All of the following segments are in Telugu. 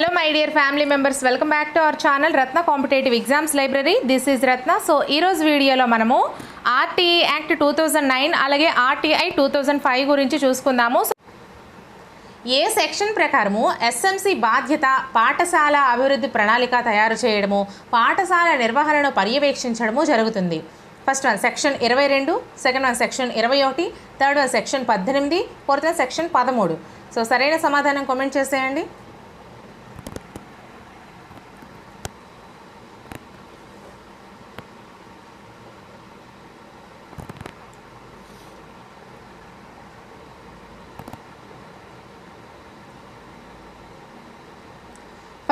Hello my dear family members welcome back to our channel Ratna competitive exams library this is Ratna so ఈరోజు వీడియోలో మనము RTI act two thousand nine అలాగే ఆర్టీఐ టూ థౌజండ్ ఫైవ్ గురించి చూసుకుందాము. ఏ సెక్షన్ ప్రకారము ఎస్ఎంసి బాధ్యత పాఠశాల అభివృద్ధి ప్రణాళిక తయారు చేయడము పాఠశాల నిర్వహణను పర్యవేక్షించడము జరుగుతుంది. ఫస్ట్ వన్ సెక్షన్ ఇరవై రెండు సెకండ్ వన్ సెక్షన్ ఇరవై ఒకటి థర్డ్ వన్ సెక్షన్ పద్దెనిమిది ఫోర్త్ వన్ సెక్షన్ పదమూడు. సో సరైన సమాధానం కామెంట్ చేసేయండి.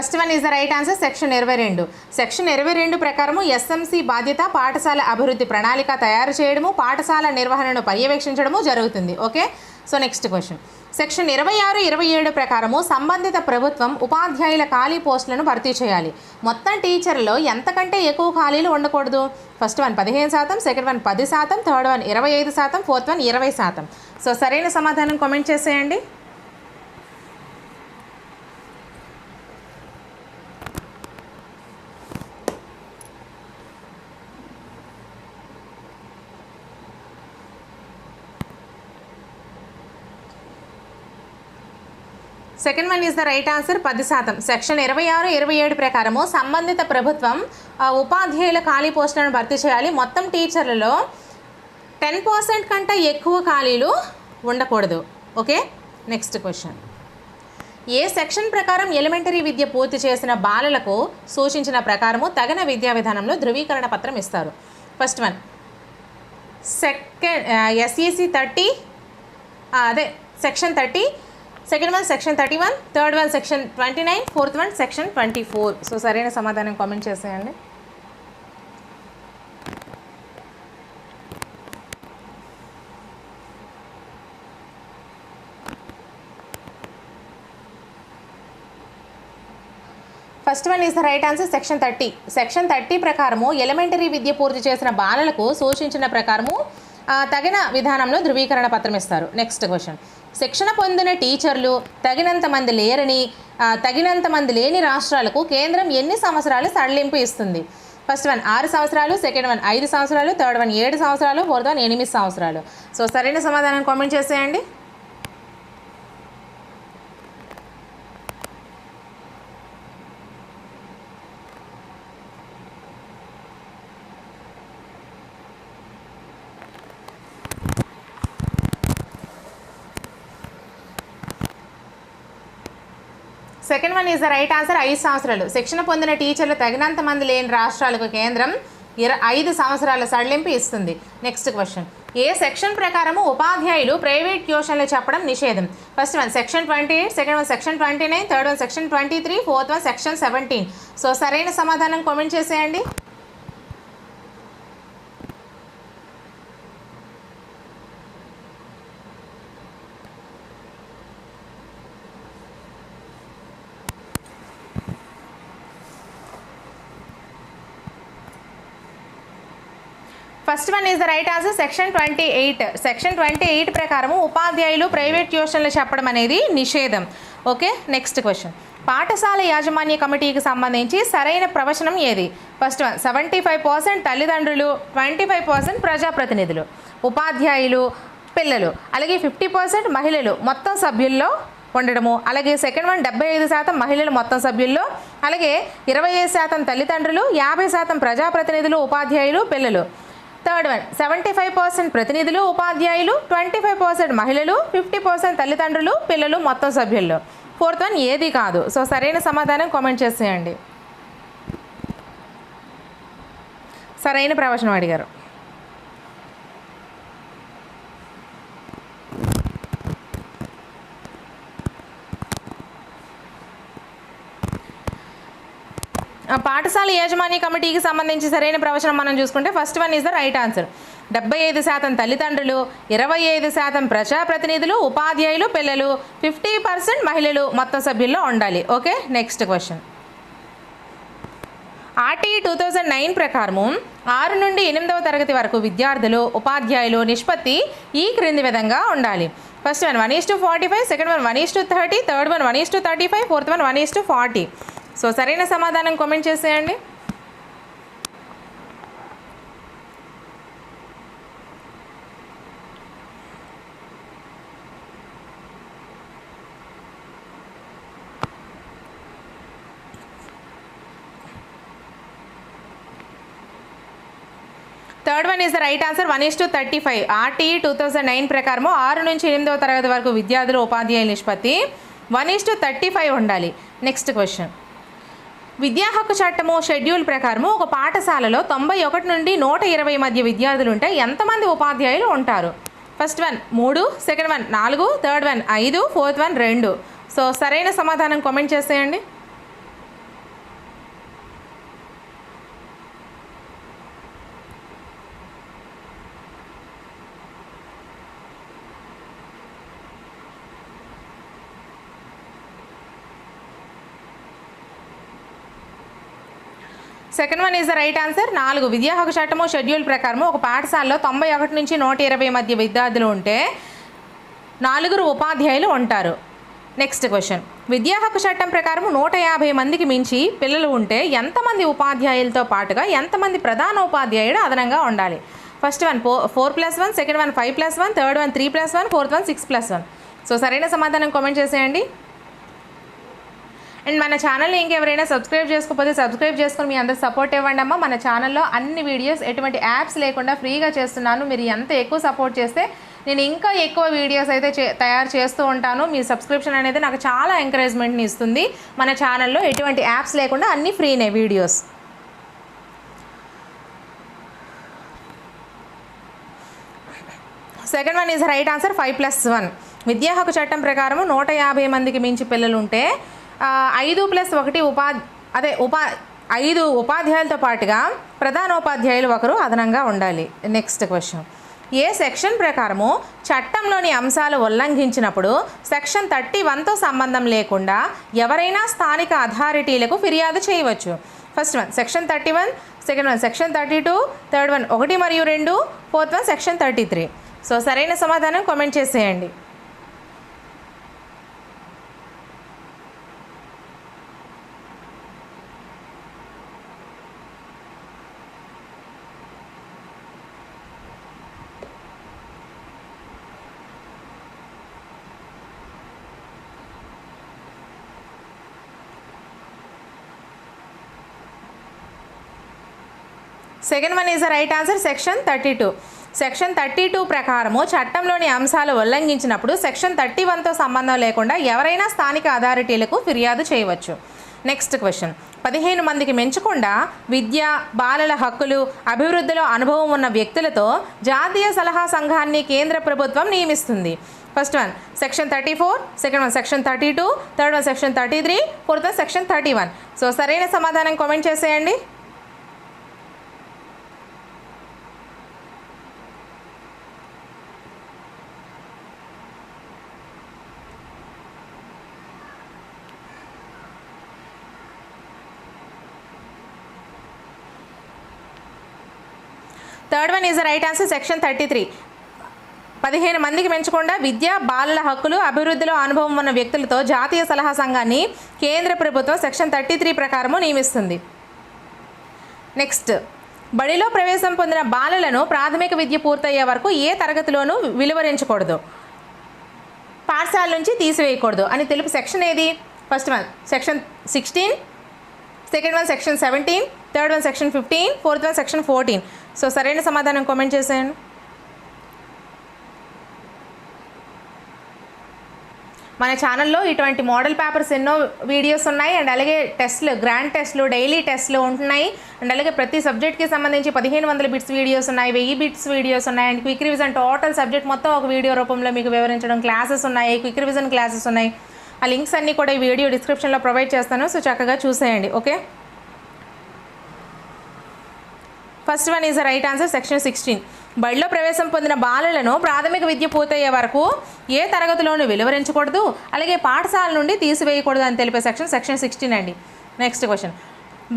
First one is the right answer section ఇరవై రెండు. సెక్షన్ ఇరవై రెండు ప్రకారము ఎస్ఎంసి బాధ్యత పాఠశాల అభివృద్ధి ప్రణాళిక తయారు చేయడము పాఠశాల నిర్వహణను పర్యవేక్షించడము జరుగుతుంది. Okay? So next question. Section ఇరవై ఆరు ఇరవై ఏడు ప్రకారము సంబంధిత ప్రభుత్వం ఉపాధ్యాయుల ఖాళీ పోస్టులను భర్తీ చేయాలి. మొత్తం టీచర్లో ఎంతకంటే ఎక్కువ ఖాళీలు ఉండకూడదు? ఫస్ట్ వన్ పదిహేను శాతం సెకండ్ వన్ పది శాతం థర్డ్ వన్ ఇరవై ఐదు శాతం ఫోర్త్ వన్ ఇరవై శాతం. సో సరైన సమాధానం కామెంట్ చేసేయండి. Second one is the right answer పది శాతం. సెక్షన్ ఇరవై ఆరు ఇరవై ఏడు ప్రకారము సంబంధిత ప్రభుత్వం ఉపాధ్యాయుల ఖాళీ పోస్టులను భర్తీ చేయాలి. మొత్తం టీచర్లలో టెన్ పర్సెంట్ కంటే ఎక్కువ ఖాళీలు ఉండకూడదు. ఓకే నెక్స్ట్ క్వశ్చన్ ఏ సెక్షన్ ప్రకారం ఎలిమెంటరీ విద్య పూర్తి చేసిన బాలలకు సూచించిన ప్రకారము తగిన విద్యా విధానంలో ధృవీకరణ పత్రం ఇస్తారు? First one second SEC thirty అదే section thirty second one section thirty one third one section twenty nine fourth one section twenty four so సరైన సమాధానం కామెంట్ చేసేయండి. First one is the right answer section thirty section thirty ప్రకారము ఎలిమెంటరీ విద్య పూర్తి చేసిన బాలలకు సూచించిన ప్రకారము తగిన విధానంలో ధృవీకరణ పత్రం ఇస్తారు. నెక్స్ట్ క్వశ్చన్ శిక్షణ పొందిన టీచర్లు తగినంత మంది లేరని తగినంత మంది లేని రాష్ట్రాలకు కేంద్రం ఎన్ని సంవత్సరాలు సడలింపు ఇస్తుంది? ఫస్ట్ వన్ ఆరు సంవత్సరాలు సెకండ్ వన్ ఐదు సంవత్సరాలు థర్డ్ వన్ ఏడు సంవత్సరాలు ఫోర్త్ వన్ ఎనిమిది సంవత్సరాలు. సో సరైన సమాధానం కామెంట్ చేసేయండి. Second one is the right answer ఐదు సంవత్సరాలు. శిక్షణ పొందిన టీచర్లు తగినంత మంది లేని రాష్ట్రాలకు కేంద్రం ఇర ఐదు సంవత్సరాల సడలింపు ఇస్తుంది. Next question. ఏ సెక్షన్ ప్రకారము ఉపాధ్యాయులు ప్రైవేట్ ట్యూషన్లు చెప్పడం నిషేధం? First one section twenty eight second one section twenty nine third one section twenty three fourth one section seventeen. So సరైన సమాధానం కామెంట్ చేసేయండి. First one is the right answer section twenty eight section twenty eight ప్రకారము ఉపాధ్యాయులు ప్రైవేట్ ట్యూషన్లు చెప్పడం అనేది నిషేధం. ఓకే నెక్స్ట్ క్వశ్చన్ పాఠశాల యాజమాన్య కమిటీకి సంబంధించి సరైన ప్రవచనం ఏది? First one seventy five percent తల్లిదండ్రులు ట్వంటీ ఫైవ్ పర్సెంట్ ప్రజాప్రతినిధులు ఉపాధ్యాయులు పిల్లలు. అలాగే ఫిఫ్టీ పర్సెంట్ మహిళలు మొత్తం సభ్యుల్లో ఉండడము. అలాగే సెకండ్ వన్ డెబ్బై ఐదు శాతం మహిళలు మొత్తం సభ్యుల్లో. అలాగే ఇరవై ఐదు శాతం తల్లిదండ్రులు యాభై శాతం ప్రజాప్రతినిధులు ఉపాధ్యాయులు పిల్లలు. Third one. Seventy five percent ప్రతినిధులు ఉపాధ్యాయులు ట్వంటీ ఫైవ్ పర్సెంట్ మహిళలు ఫిఫ్టీ పర్సెంట్ తల్లిదండ్రులు పిల్లలు మొత్తం సభ్యుల్లో ఫోర్త్ వన్ ఏది కాదు. సో సరైన సమాధానం కామెంట్ చేసేయండి. సరైన ప్రవచనం అడిగారు. పాఠశాల యాజమాన్య కమిటీకి సంబంధించి సరైన ప్రవచనం మనం చూసుకుంటే first one is the right answer డెబ్బై ఐదు శాతం తల్లిదండ్రులు ఇరవై ఐదు శాతం ప్రజాప్రతినిధులు ఉపాధ్యాయులు పిల్లలు ఫిఫ్టీ పర్సెంట్ మహిళలు మొత్తం సభ్యుల్లో ఉండాలి. Okay next question RT two thousand nine ప్రకారము ఆరు నుండి ఎనిమిదవ తరగతి వరకు విద్యార్థులు ఉపాధ్యాయులు నిష్పత్తి ఈ క్రింది విధంగా ఉండాలి. First one one is to forty five second one one is to thirty third one one is to thirty five fourth one one is to forty so సరైన సమాధానం కామెంట్ చేసేయండి. Third one is the right answer one is to thirty five RTE two thousand nine ప్రకారము ఆరు నుంచి ఎనిమిదవ తరగతి వరకు విద్యార్థులు ఉపాధ్యాయుల నిష్పత్తి. One is to thirty five ఉండాలి. నెక్స్ట్ క్వశ్చన్ విద్యా హక్కు చట్టము షెడ్యూల్ ప్రకారము ఒక పాఠశాలలో తొంభై ఒకటి నుండి నూట ఇరవై మధ్య విద్యార్థులు ఉంటే ఎంతమంది ఉపాధ్యాయులు ఉంటారు? ఫస్ట్ వన్ మూడు సెకండ్ వన్ నాలుగు థర్డ్ వన్ ఐదు ఫోర్త్ వన్ రెండు. సో సరైన సమాధానం కామెంట్ చేసేయండి. Second one is the right answer. నాలుగు విద్యా హక్కు చట్టము షెడ్యూల్ ప్రకారము ఒక పాఠశాలలో తొంభై ఒకటి నుంచి నూట ఇరవై మధ్య విద్యార్థులు ఉంటే నాలుగురు ఉపాధ్యాయులు ఉంటారు. నెక్స్ట్ క్వశ్చన్ విద్యా హక్కు చట్టం ప్రకారం నూట యాభై మందికి మించి పిల్లలు ఉంటే ఎంతమంది ఉపాధ్యాయులతో పాటుగా ఎంతమంది ప్రధాన ఉపాధ్యాయుడు అదనంగా ఉండాలి? First one four four plus one second one five plus one third one three plus one fourth one six plus one so సరైన సమాధానం కామెంట్ చేసేయండి. అండ్ మన ఛానల్ ఇంకెవరైనా సబ్స్క్రైబ్ చేసుకోకపోతే సబ్స్క్రైబ్ చేసుకుని మీ అందరు సపోర్ట్ ఇవ్వండి అమ్మా. మన ఛానల్లో అన్ని వీడియోస్ ఎటువంటి యాప్స్ లేకుండా ఫ్రీగా చేస్తున్నాను. మీరు ఎంత ఎక్కువ సపోర్ట్ చేస్తే నేను ఇంకా ఎక్కువ వీడియోస్ అయితే తయారు చేస్తూ ఉంటాను. మీ సబ్స్క్రిప్షన్ అనేది నాకు చాలా ఎంకరేజ్మెంట్ని ఇస్తుంది. మన ఛానల్లో ఎటువంటి యాప్స్ లేకుండా అన్ని ఫ్రీనే videos second one is right answer five plus one విద్యా హక్కు చట్టం ప్రకారం నూట యాభై మందికి మించి పిల్లలు ఉంటే ఐదు ప్లస్ ఒకటి ఉపా అదే ఉపా ఐదు ఉపాధ్యాయులతో పాటుగా ప్రధానోపాధ్యాయులు ఒకరు అదనంగా ఉండాలి. నెక్స్ట్ క్వశ్చన్ ఏ సెక్షన్ ప్రకారము చట్టంలోని అంశాలు ఉల్లంఘించినప్పుడు సెక్షన్ థర్టీ వన్తో సంబంధం లేకుండా ఎవరైనా స్థానిక అథారిటీలకు ఫిర్యాదు చేయవచ్చు? First one section thirty one second one section thirty two third one ఒకటి మరియు రెండు fourth one section thirty three. So సరైన సమాధానం కామెంట్ చేసేయండి. Second one is the right answer section thirty two. Section thirty two ప్రకారము చట్టంలోని అంశాలు ఉల్లంఘించినప్పుడు సెక్షన్ థర్టీ వన్తో సంబంధం లేకుండా ఎవరైనా స్థానిక అథారిటీలకు ఫిర్యాదు చేయవచ్చు. Next question. పదిహేను మందికి మెంచకుండా విద్య బాలల హక్కులు అభివృద్ధిలో అనుభవం ఉన్న వ్యక్తులతో జాతీయ సలహా సంఘాన్ని కేంద్ర ప్రభుత్వం నియమిస్తుంది. First one section thirty four second one section thirty two third one section thirty three fourth one section thirty one. So సరైన సమాధానం కామెంట్ చేసేయండి. Third one is the right answer section thirty three పదిహేను మందికి పెంచకుండా విద్య బాలల హక్కులు అభివృద్ధిలో అనుభవం ఉన్న వ్యక్తులతో జాతీయ సలహా సంఘాన్ని కేంద్ర ప్రభుత్వం సెక్షన్ థర్టీ త్రీ ప్రకారము నియమిస్తుంది. నెక్స్ట్ బడిలో ప్రవేశం పొందిన బాలలను ప్రాథమిక విద్య పూర్తయ్యే వరకు ఏ తరగతిలోనూ విలువరించకూడదు. పాఠశాల నుంచి తీసివేయకూడదు అని తెలుపు సెక్షన్ ఏది? First one section sixteen second one section seventeen third one section fifteen fourth one section fourteen so సరైన సమాధానం కామెంట్ చేసేయండి. మన ఛానల్లో ఇటువంటి మోడల్ పేపర్స్ ఎన్నో వీడియోస్ ఉన్నాయి. అండ్ అలాగే టెస్ట్లు గ్రాండ్ టెస్ట్లు డైలీ టెస్ట్లు ఉంటున్నాయి. అండ్ అలాగే ప్రతి సబ్జెక్ట్కి సంబంధించి పదిహేను వందల బిట్స్ వీడియోస్ ఉన్నాయి వెయ్యి బిట్స్ వీడియోస్ ఉన్నాయి. And quick revision total subject మొత్తం ఒక వీడియో రూపంలో మీకు వివరించడం క్లాసెస్ ఉన్నాయి క్విక్ రివిజన్ క్లాసెస్ ఉన్నాయి. ఆ లింక్స్ అన్నీ కూడా ఈ వీడియో డిస్క్రిప్షన్లో ప్రొవైడ్ చేస్తాను. సో చక్కగా చూసేయండి okay first one is right answer section sixteen. బడిలో ప్రవేశం పొందిన బాలలను ప్రాథమిక విద్య పూర్తయ్యే వరకు ఏ తరగతిలోనూ వెలువరించకూడదు అలాగే పాఠశాల నుండి తీసివేయకూడదు అని తెలిపే సెక్షన్ సెక్షన్ సిక్స్టీన్ అండి. నెక్స్ట్ క్వశ్చన్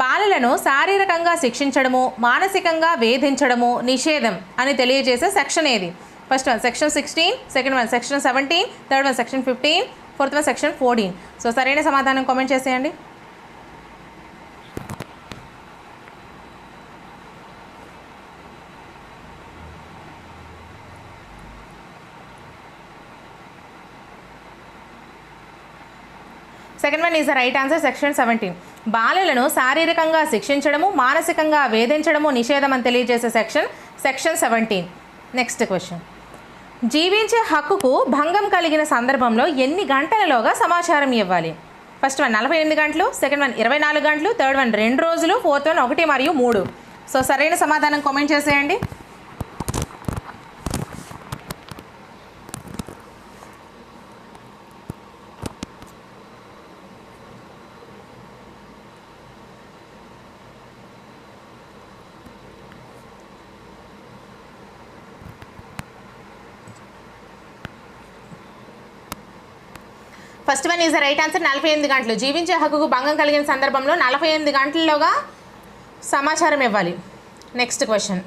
బాలలను శారీరకంగా శిక్షించడము మానసికంగా వేధించడము నిషేధం అని తెలియజేసే సెక్షన్ ఏది? First one section sixteen second one section seventeen third one section fifteen fourth one section fourteen so సరైన సమాధానం కామెంట్ చేసేయండి. Second one is the right answer section seventeen బాలలను శారీరకంగా శిక్షించడము మానసికంగా వేధించడము నిషేధం అని తెలియజేసే section section seventeen next question జీవించే హక్కుకు భంగం కలిగిన సందర్భంలో ఎన్ని గంటలలోగా సమాచారం ఇవ్వాలి? ఫస్ట్ వన్ నలభై ఎనిమిది గంటలు సెకండ్ వన్ ఇరవై నాలుగు గంటలు థర్డ్ వన్ రెండు రోజులు ఫోర్త్ వన్ ఒకటి మరియు మూడు. సో సరైన సమాధానం కామెంట్ చేసేయండి. First one is the right answer నలభై ఎనిమిది గంటలు. జీవించే హక్కుకు భంగం కలిగిన సందర్భంలో నలభై ఎనిమిది గంటల్లోగా సమాచారం ఇవ్వాలి. నెక్స్ట్ క్వశ్చన్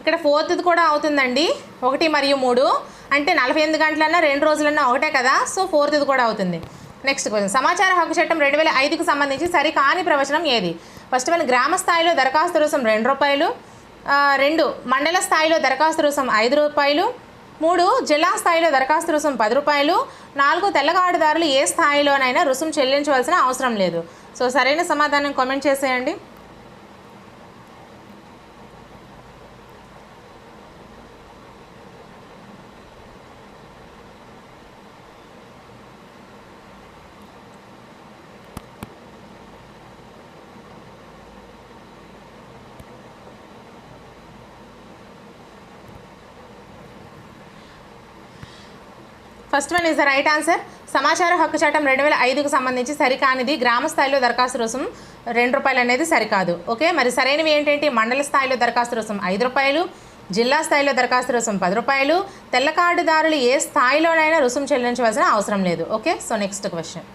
ఇక్కడ ఫోర్త్ది కూడా అవుతుందండి. ఒకటి మరియు మూడు. అంటే నలభై ఎనిమిది గంటలన్నా రెండు రోజులన్నా ఒకటే కదా? సో ఫోర్త్ది కూడా అవుతుంది. నెక్స్ట్ క్వశ్చన్ సమాచార హక్కు చట్టం రెండు వేల ఐదుకు సంబంధించి సరికాని ప్రవచనం ఏది? ఫస్ట్ వన్ గ్రామ స్థాయిలో దరఖాస్తు రుసుం రెండు రూపాయలు. రెండు మండల స్థాయిలో దరఖాస్తు రుసం ఐదు రూపాయలు. మూడు జిల్లా స్థాయిలో దరఖాస్తు రుసుం పది రూపాయలు నాలుగు తెల్లగాడుదారులు ఏ స్థాయిలోనైనా రుసుం చెల్లించవలసిన అవసరం లేదు. సో సరైన సమాధానం కామెంట్ చేసేయండి. First one is the right answer సమాచార హక్కు చట్టం రెండు వేల ఐదుకు సంబంధించి సరికానిది. గ్రామ స్థాయిలో దరఖాస్తు రుసుం రెండు రూపాయలు అనేది సరికాదు. ఓకే? మరి సరైనవి ఏంటంటే? మండల స్థాయిలో దరఖాస్తు రుసుం ఐదు రూపాయలు జిల్లా స్థాయిలో దరఖాస్తు రుసుం పది రూపాయలు తెల్ల కార్డుదారులు ఏ స్థాయిలోనైనా రుసుం చెల్లించవలసిన అవసరం లేదు. ఓకే? సో నెక్స్ట్ క్వశ్చన్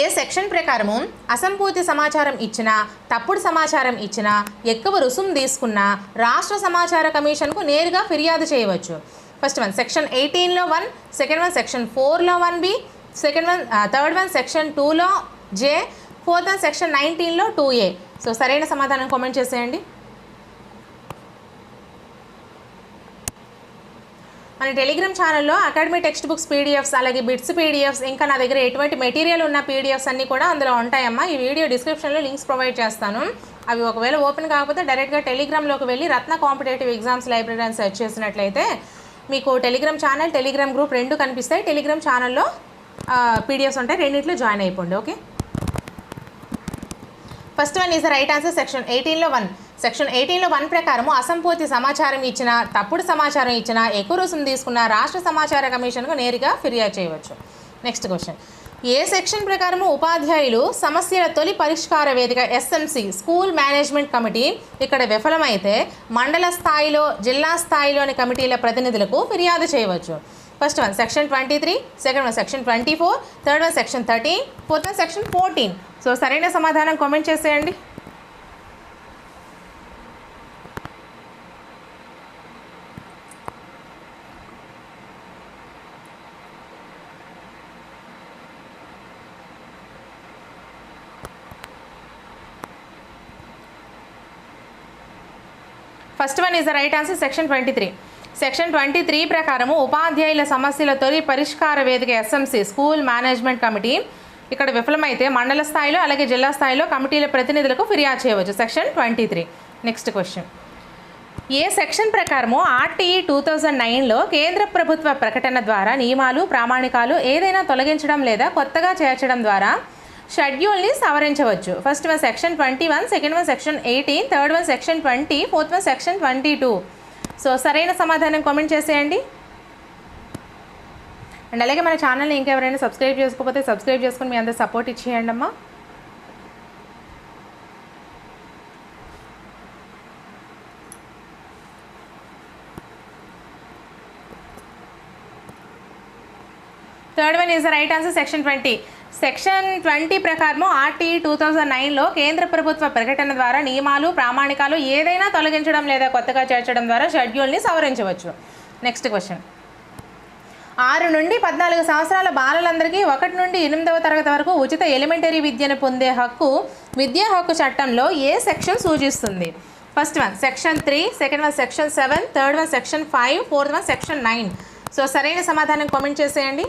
ఏ సెక్షన్ ప్రకారము అసంపూర్తి సమాచారం ఇచ్చినా తప్పుడు సమాచారం ఇచ్చినా ఎక్కువ రుసుం తీసుకున్నా రాష్ట్ర సమాచార కమిషన్కు నేరుగా ఫిర్యాదు చేయవచ్చు. ఫస్ట్ వన్ సెక్షన్ ఎయిటీన్లో వన్ సెకండ్ వన్ సెక్షన్ ఫోర్లో one B second one third one section టూలో జే ఫోర్త్ వన్ సెక్షన్ నైన్టీన్లో టూ ఏ. సో సరైన సమాధానం కామెంట్ చేసేయండి. మన టెలిగ్రామ్ ఛానల్లో అకాడమీ టెక్స్ట్ బుక్స్ పీడిఎఫ్స్ అలాగే బిట్స్ పీడిఎఫ్స్ ఇంకా నా దగ్గర ఎటువంటి మెటీరియల్ ఉన్న పీడిఎఫ్స్ అన్నీ కూడా అందులో ఉంటాయమ్మా. ఈ వీడియో డిస్క్రిప్షన్లో లింక్స్ ప్రొవైడ్ చేస్తాను. అవి ఒకవేళ ఓపెన్ కాకపోతే డైరెక్ట్గా టెలిగ్రామ్లోకి వెళ్ళి రత్న కాంపిటేటివ్ ఎగ్జామ్స్ లైబ్రరీ అని సెర్చ్ చేసినట్లయితే మీకు టెలిగ్రామ్ ఛానల్ టెలిగ్రామ్ గ్రూప్ రెండు కనిపిస్తాయి. టెలిగ్రామ్ ఛానల్లో పీడిఎఫ్స్ ఉంటాయి. రెండింటిలో జాయిన్ అయిపోండి okay? First one is the right answer section ఎయిటీన్లో వన్ సెక్షన్ ఎయిటీన్లో వన్ ప్రకారము అసంపూర్తి సమాచారం ఇచ్చిన తప్పుడు సమాచారం ఇచ్చిన ఎక్కువ రుసుము తీసుకున్న రాష్ట్ర సమాచార కమిషన్కు నేరుగా ఫిర్యాదు చేయవచ్చు. నెక్స్ట్ క్వశ్చన్ ఏ సెక్షన్ ప్రకారము ఉపాధ్యాయులు సమస్యల తొలి పరిష్కార వేదిక ఎస్ఎంసి స్కూల్ మేనేజ్మెంట్ కమిటీ ఇక్కడ విఫలమైతే మండల స్థాయిలో జిల్లా స్థాయిలోని కమిటీల ప్రతినిధులకు ఫిర్యాదు చేయవచ్చు. First one section twenty three second one section twenty four third one section thirteen fourth one section fourteen so సరైన సమాధానం కామెంట్ చేసేయండి. First one is the right answer section twenty three. Section twenty three ప్రకారము ఉపాధ్యాయుల సమస్యల తొలి పరిష్కార వేదిక ఎస్ఎంసి స్కూల్ మేనేజ్మెంట్ కమిటీ. ఇక్కడ విఫలమైతే మండల స్థాయిలో అలాగే జిల్లా స్థాయిలో కమిటీల ప్రతినిధులకు ఫిర్యాదు చేయవచ్చు. Section twenty three. Next question ఏ సెక్షన్ ప్రకారము ఆర్టీఈ టూ థౌజండ్ నైన్లో కేంద్ర ప్రభుత్వ ప్రకటన ద్వారా నియమాలు ప్రామాణికాలు ఏదైనా తొలగించడం లేదా కొత్తగా చేర్చడం ద్వారా షెడ్యూల్ని సవరించవచ్చు. First one section twenty one second one section eighteen third one section twenty fourth one section twenty two so సరైన సమాధానం కామెంట్ చేసేయండి. అండ్ అలాగే మన ఛానల్ని ఇంకెవరైనా సబ్స్క్రైబ్ చేసుకోకపోతే సబ్స్క్రైబ్ చేసుకుని మీ అందరు సపోర్ట్ ఇచ్చేయండి అమ్మా. Third one is the right answer section twenty section twenty ప్రకారము ఆర్టీ టూ థౌజండ్ నైన్లో కేంద్ర ప్రభుత్వ ప్రకటన ద్వారా నియమాలు ప్రామాణికాలు ఏదైనా తొలగించడం లేదా కొత్తగా చేర్చడం ద్వారా షెడ్యూల్ని సవరించవచ్చు. నెక్స్ట్ క్వశ్చన్ ఆరు నుండి పద్నాలుగు సంవత్సరాల బాలలందరికీ ఒకటి నుండి ఎనిమిదవ తరగతి వరకు ఉచిత ఎలిమెంటరీ విద్యను పొందే హక్కు విద్యా హక్కు చట్టంలో ఏ సెక్షన్ సూచిస్తుంది? First one section three second one section seven third one section five fourth one section nine so సరైన సమాధానం కామెంట్ చేసేయండి.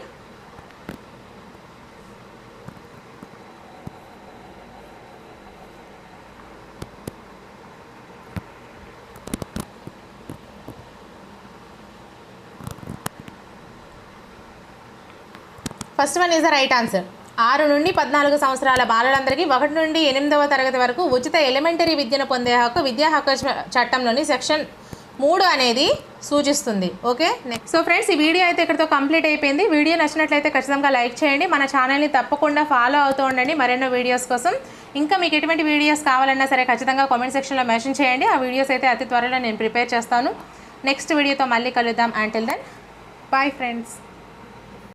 First one is the right answer. ఆరు నుండి పద్నాలుగు సంవత్సరాల బాలలందరికీ ఒకటి నుండి ఎనిమిదవ తరగతి వరకు ఉచిత ఎలిమెంటరీ విద్యను పొందే హక్కు విద్యా హక్కు చట్టంలోని సెక్షన్ మూడు అనేది సూచిస్తుంది. ఓకే? నెక్స్ట్. సో ఫ్రెండ్స్ ఈ వీడియో అయితే ఇక్కడితో కంప్లీట్ అయిపోయింది. వీడియో నచ్చినట్లయితే ఖచ్చితంగా లైక్ చేయండి. మన ఛానల్ని తప్పకుండా ఫాలో అవుతూ ఉండండి. మరెన్నో వీడియోస్ కోసం. ఇంకా మీకు ఎటువంటి వీడియోస్ కావాలన్నా సరే ఖచ్చితంగా కామెంట్ సెక్షన్లో మెన్షన్ చేయండి. ఆ వీడియోస్ అయితే అతి త్వరలో నేను ప్రిపేర్ చేస్తాను. నెక్స్ట్ వీడియోతో మళ్ళీ కలుద్దాం. Until then bye friends